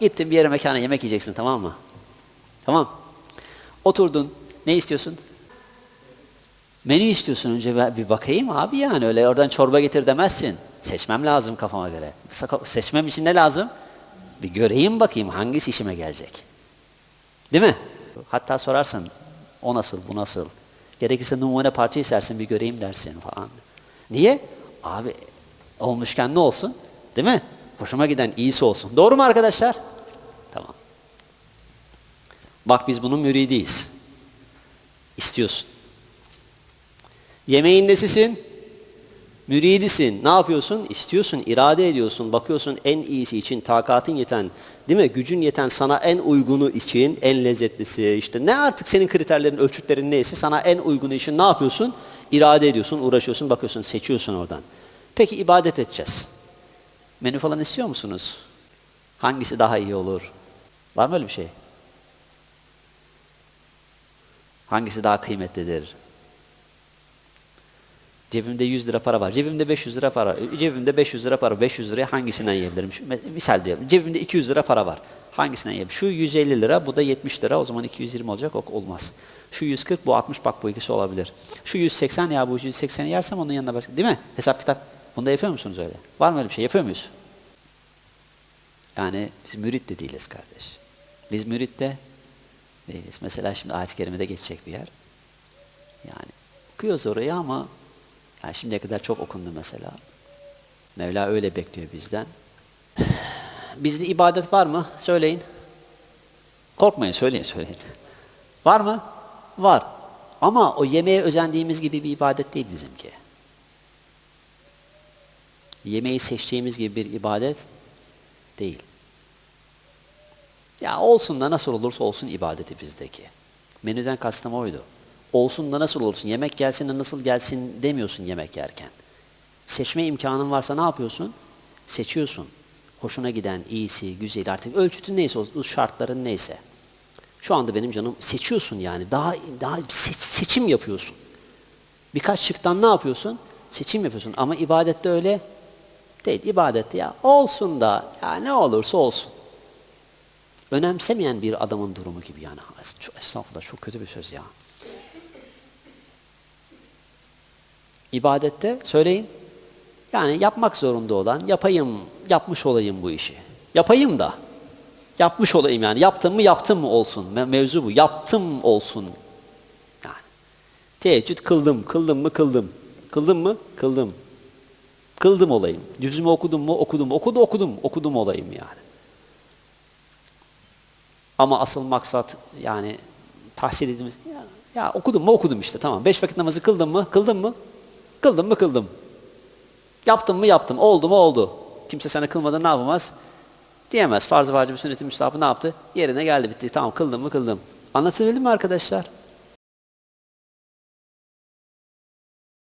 Gittin bir yere mekana yemek yiyeceksin tamam mı? Tamam. Oturdun. Ne istiyorsun? Menü istiyorsun önce bir bakayım abi yani öyle oradan çorba getir demezsin. Seçmem lazım kafama göre. Seçmem için ne lazım? Bir göreyim bakayım hangisi işime gelecek. Değil mi? Hatta sorarsın o nasıl bu nasıl. Gerekirse numune parça istersin bir göreyim dersin falan. Niye? Abi olmuşken ne olsun? Değil mi? Hoşuma giden iyisi olsun. Doğru mu arkadaşlar? Tamam. Bak biz bunun müridiyiz. İstiyorsun. Yemeğin nesisin? Müridisin. Ne yapıyorsun? İstiyorsun, irade ediyorsun. Bakıyorsun en iyisi için takatın yeten, değil mi? Gücün yeten sana en uygunu için, en lezzetlisi, işte ne artık senin kriterlerin, ölçütlerin neyse sana en uygunu için ne yapıyorsun? İrade ediyorsun, uğraşıyorsun, bakıyorsun, seçiyorsun oradan. Peki ibadet edeceğiz. Menü falan istiyor musunuz? Hangisi daha iyi olur? Var mı öyle bir şey? Hangisi daha kıymetlidir? Cebimde 100 lira para var. Cebimde 500 lira para. Cebimde 500 lira para var. 500 liraya hangisinden yiyebilirim? Şu, misal diyelim. Cebimde 200 lira para var. Hangisinden yiyebilirim? Şu 150 lira, bu da 70 lira. O zaman 220 olacak. O olmaz. Şu 140, bu 60 bak bu ikisi olabilir. Şu 180 ya bu 180'i yersem onun yanına başka. Değil mi? Hesap kitap. Bunu da yapıyor musunuz öyle? Var mı öyle bir şey? Yapıyor muyuz? Yani biz mürit de değiliz kardeş. Biz mürit de değiliz. Mesela şimdi ayet-i kerimede geçecek bir yer. Yani okuyoruz orayı ama yani şimdiye kadar çok okundu mesela. Mevla öyle bekliyor bizden. Bizde ibadet var mı? Söyleyin. Korkmayın, söyleyin, söyleyin. Var mı? Var. Ama o yemeğe özendiğimiz gibi bir ibadet değil bizimki. Yemeği seçtiğimiz gibi bir ibadet değil. Ya olsun da nasıl olursa olsun ibadeti bizdeki. Menüden kastım oydu. Olsun da nasıl olsun, yemek gelsin de nasıl gelsin demiyorsun yemek yerken. Seçme imkanın varsa ne yapıyorsun? Seçiyorsun. Hoşuna giden, iyisi, güzeli artık ölçütün neyse, o şartların neyse. Şu anda benim canım seçiyorsun yani. Daha daha seç- seçim yapıyorsun. Birkaç şıktan ne yapıyorsun? Seçim yapıyorsun. Ama ibadette öyle değil. İbadette ya olsun da ya ne olursa olsun. Önemsemeyen bir adamın durumu gibi yani. Estağfurullah çok kötü bir söz ya. İbadette söyleyin. Yani yapmak zorunda olan, yapayım, yapmış olayım bu işi. Yapayım da. Yapmış olayım yani. Yaptım mı yaptım mı olsun. Me- Mevzu bu. Yaptım olsun. Yani. Teheccüd kıldım. Kıldım mı kıldım. Kıldım mı? Kıldım. Kıldım olayım. Yüzümü okudum mu? Okudum. Okudu okudum. Okudum olayım yani. Ama asıl maksat yani tahsil edilmesi. Ya, ya okudum mu okudum işte tamam. Beş vakit namazı kıldım mı? Kıldım mı? Kıldım mı? Kıldım. Yaptım mı? Yaptım. Oldu mu? Oldu. Kimse sana kılmadan ne yapamaz? Diyemez. Farz-ı vacib sünnet-i müstahapı ne yaptı? Yerine geldi bitti. Tamam kıldım mı? Kıldım. Anlatabildim mi arkadaşlar?